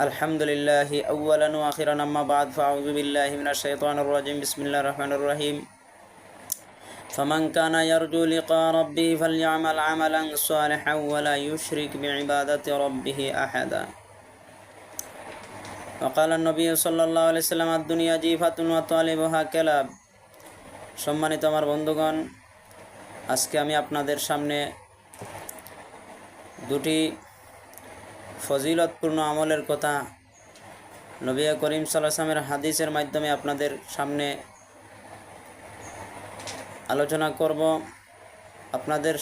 الحمد لله أولا وآخرا أما بعد فأعوذ بالله من الشيطان الرجيم بسم الله الرحمن الرحيم فمن كان يرجو لقاء ربه فليعمل عملا صالحا ولا يشرك بعبادة ربه أحدا وقال النبي صلى الله عليه وسلم الدنيا جيفة وطالبها كلاب সম্মানিত আমার বন্ধুগণ আজকে আমি আপনাদের সামনে দুটি ফজিলতপূর্ণ আমলের কথা নবিয়া করিম সাল্লামের হাদিসের মাধ্যমে আপনাদের সামনে আলোচনা করব, আপনাদের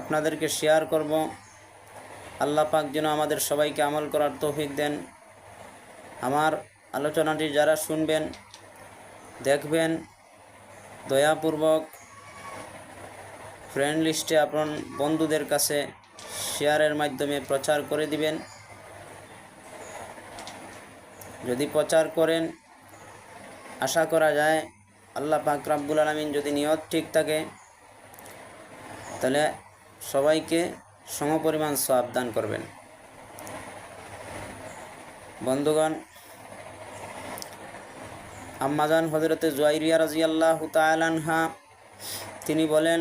আপনাদেরকে শেয়ার করব। আল্লাহ পাক যেন আমাদের সবাইকে আমল করার তৌফিক দেন। আমার আলোচনাটি যারা শুনবেন, দেখবেন, দয়াপূর্বক ফ্রেন্ড লিস্টে আপনার বন্ধুদের কাছে শেয়ারের মাধ্যমে প্রচার করে দিবেন। যদি প্রচার করেন, আশা করা যায় আল্লাহ পাক রাব্বুল আলমিন যদি নিয়ত ঠিক থাকে, তাহলে সবাইকে সমপরিমাণ সব দান করবেন। বন্ধুগণ আম্মাজান হজরতে জুয়াইরিয়া রাজিয়াল্লাহ তালানহা তিনি বলেন,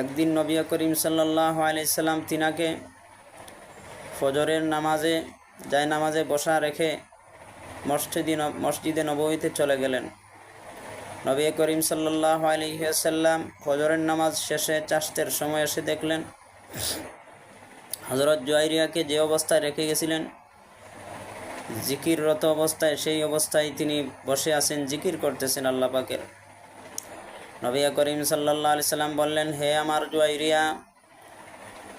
একদিন নবী করিম সাল্লাহ আলাইসাল্লাম তিনাকে ফজরের নামাজে, যায় নামাজে বসা রেখে মসজিদি মসজিদে নবীতে চলে গেলেন। নবী করিম সাল্লাহ আলহিহাসাল্লাম ফজরের নামাজ শেষে চাষতের সময় এসে দেখলেন হজরত জুয়াইরিয়াকে যে অবস্থায় রেখে গেছিলেন, জিকিররত অবস্থায়, সেই অবস্থায় তিনি বসে আছেন, জিকির করতেছেন আল্লাহ পাকের। নবিয়া করিম সাল্লাহ আলি সাল্লাম বললেন, হে আমার জুয়াইরিয়া,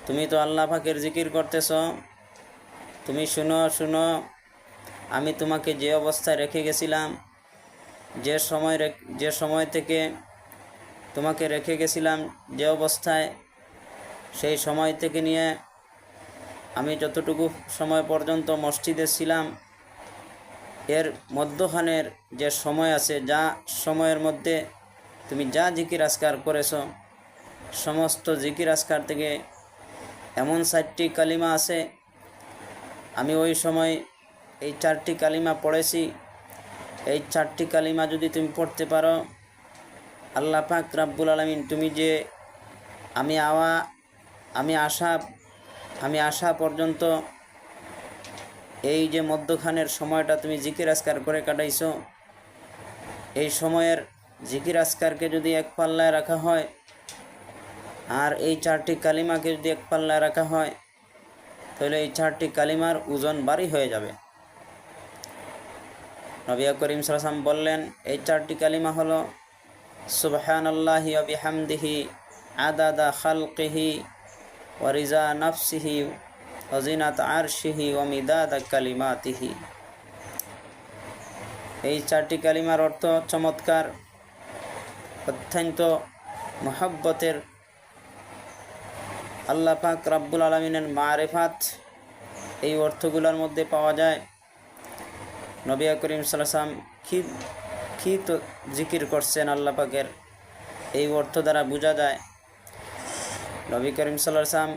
তুমি তো আল্লাহ পাকের জিকির করতেছ। তুমি শুনো শুনো আমি তোমাকে যে অবস্থায় রেখে গেছিলাম, যে সময় যে সময় থেকে তোমাকে রেখে গেছিলাম, যে অবস্থায়, সেই সময় থেকে নিয়ে আমি যতটুকু সময় পর্যন্ত মসজিদে ছিলাম, এর মধ্যখানের যে সময় আছে, যা সময়ের মধ্যে তুমি যা জিকির আসকার করেছ, সমস্ত জিকির আসকার থেকে এমন চারটি কালিমা আছে, আমি ওই সময় এই চারটি কালিমা পড়েছি। এই চারটি কালিমা যদি তুমি পড়তে পারো, আল্লাহ পাক রাব্বুল আলমিন তুমি যে আমি আওয়া, আমি আশা, আমি আসা পর্যন্ত এই যে মধ্যখানের সময়টা তুমি জিকির আসকার করে কাটাইছ, এই সময়ের জিকির আসকারকে যদি এক পাল্লায় রাখা হয়, আর এই চারটি কালিমাকে যদি এক পাল্লায় রাখা হয়, তাহলে এই চারটি কালিমার ওজন বাড়ি হয়ে যাবে। নবিয়া করিম সালাম বললেন, এই চারটি কালিমা হলো সুবহান আল্লাহি আবিহামদিহি আদাদা খালকিহি ওয়ারিজা নফসিহি অজিনাত আরশিহি ওমিদাদ কালিমাতিহি। এই চারটি কালিমার অর্থ চমৎকার, অত্যন্ত মহাব্বতের, আল্লাহ পাক রাব্বুল আলমিনের মারেফাত। এই অর্থগুলোর মধ্যে পাওয়া যায় নবিয়া করিম সাল্লাম কি কি তো জিকির করছেন আল্লাহ পাকের? এই অর্থ দ্বারা বোঝা যায়। নবী করিম সাল্লাম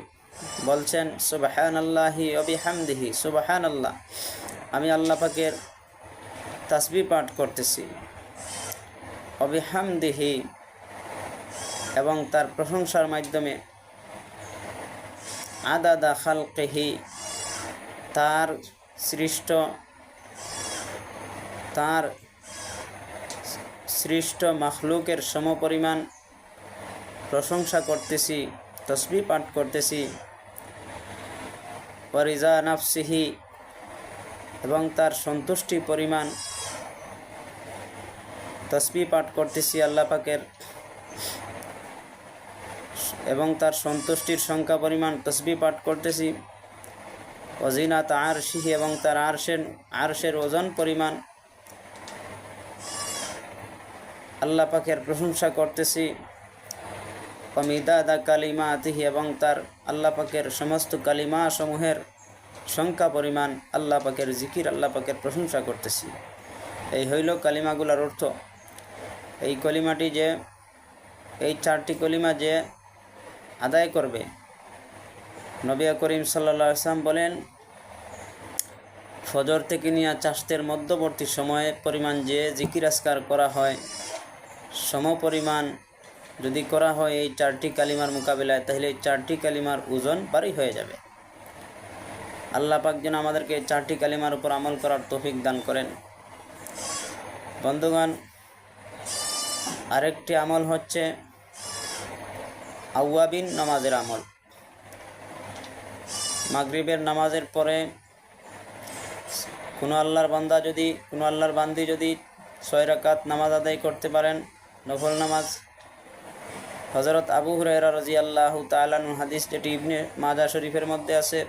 বলছেন সুবাহান আল্লাহি অবিহামদিহি সুবাহান আল্লাহ আমি আল্লাহ পাকের তাসবি পাঠ করতেছি। অবিহামদিহি এবং তার প্রশংসার মাধ্যমে আদাদা খালকেহি, তার সৃষ্ট তার সৃষ্ট মখলুকের সমপরিমাণ প্রশংসা করতেছি, তসবি পাঠ করতেছি। পরিজা নাফসিহি এবং তার সন্তুষ্টি পরিমাণ তসবি পাঠ করতেছি আল্লাহ পাকের। এবং তার সন্তুষ্টির সংখ্যা পরিমাণ তসবি পাঠ করতেছি। অজিনাত আর সিহি এবং তার আরশের আরশের ওজন পরিমাণ আল্লাহ পাকের প্রশংসা করতেছি। অমিদাদা কালিমা আতিহি এবং তার আল্লাহ পাকের সমস্ত কালিমা সমূহের সংখ্যা পরিমাণ আল্লাহ পাকের জিকির, আল্লাহ পাকের প্রশংসা করতেছি। এই হইল কালিমাগুলার অর্থ। এই কলিমাটি যে, এই চারটি কলিমা যে আদায় করবে। নবিয়া করিম সাল্লা আসলাম বলেন, ফজর থেকে নিয়ে চাষতের মধ্যবর্তী সময়ে পরিমাণ যে জিকির আসকার করা হয় সম পরিমাণ যদি করা হয় এই চারটি কালিমার মোকাবিলায়, তাহলে এই চারটি কালিমার ওজন বাড়ি হয়ে যাবে। আল্লাহ পাক যেন আমাদেরকে এই চারটি কালিমার উপর আমল করার তৌফিক দান করেন। বন্ধুগণ, আরেকটি আমল হচ্ছে আউয়াবিন নামাজের আমল। মাগরিবের নামাজের পরে কোনো আল্লাহর বান্দা যদি কোনো আল্লাহর বান্দি যদি ছয় রাকাত নামাজ আদায় করতে পারেন নফল নামাজ। হজরত আবু হুরায়রা রাজি আল্লাহ তালানু হাদিস, যেটি ইবনে মাজা শরীফের মধ্যে আছে।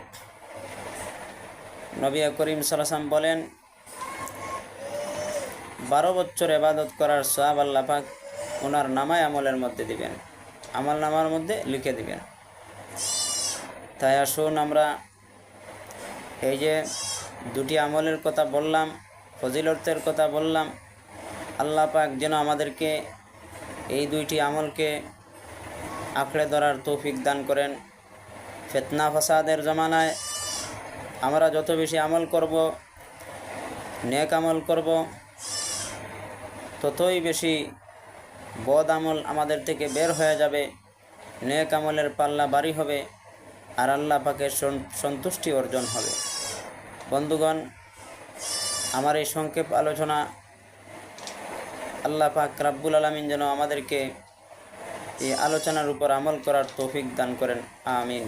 নবিয়া করিম সালাসাম বলেন, বারো বছর এবাদত করার সোয়াব আল্লাহ পাক ওনার নামায় আমলের মধ্যে দিবেন। আমল নামার মধ্যে লিখে দিবেন। তাই আসুন আমরা এই যে দুটি আমলের কথা বললাম, ফজিলতের কথা বললাম, আল্লাহ পাক যেন আমাদেরকে এই দুইটি আমলকে আঁকড়ে ধরার তৌফিক দান করেন। ফেতনা ফাসাদের জমানায় আমরা যত বেশি আমল করব, নেক আমল করব, ততই বেশি বদ আমল আমাদের থেকে বের হয়ে যাবে, নেক আমলের পাল্লা বাড়ি হবে আর আল্লাহ পাকের সন- সন্তুষ্টি অর্জন হবে। বন্ধুগণ, আমার এই সংক্ষেপ আলোচনা আল্লাহ পাক রাব্বুল আলমিন যেন আমাদেরকে এই আলোচনার উপর আমল করার তৌফিক দান করেন। আমিন।